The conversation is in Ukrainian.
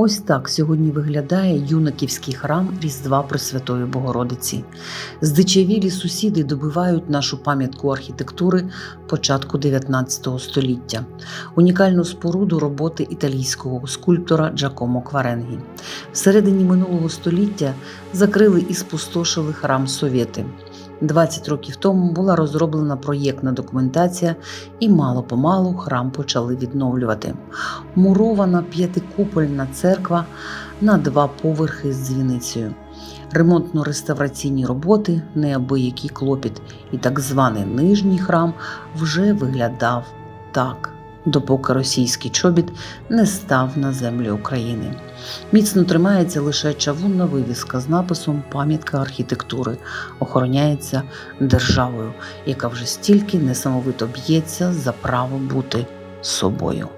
Ось так сьогодні виглядає юнаківський храм Різдва Пресвятої Богородиці. Здичавілі сусіди добивають нашу пам'ятку архітектури початку 19 століття, унікальну споруду роботи італійського скульптора Джакомо Кваренгі. Всередині минулого століття закрили і спустошили храм совєти. 20 років тому була розроблена проєктна документація, і мало-помалу храм почали відновлювати. Мурована п'ятикупольна церква на два поверхи з дзвіницею. Ремонтно-реставраційні роботи, неабиякий клопіт, і так званий нижній храм вже виглядав так, допоки російський чобіт не став на землі України. Міцно тримається лише чавунна вивіска з написом Пам'ятка архітектури охороняється державою, яка вже стільки несамовито б'ється за право бути собою.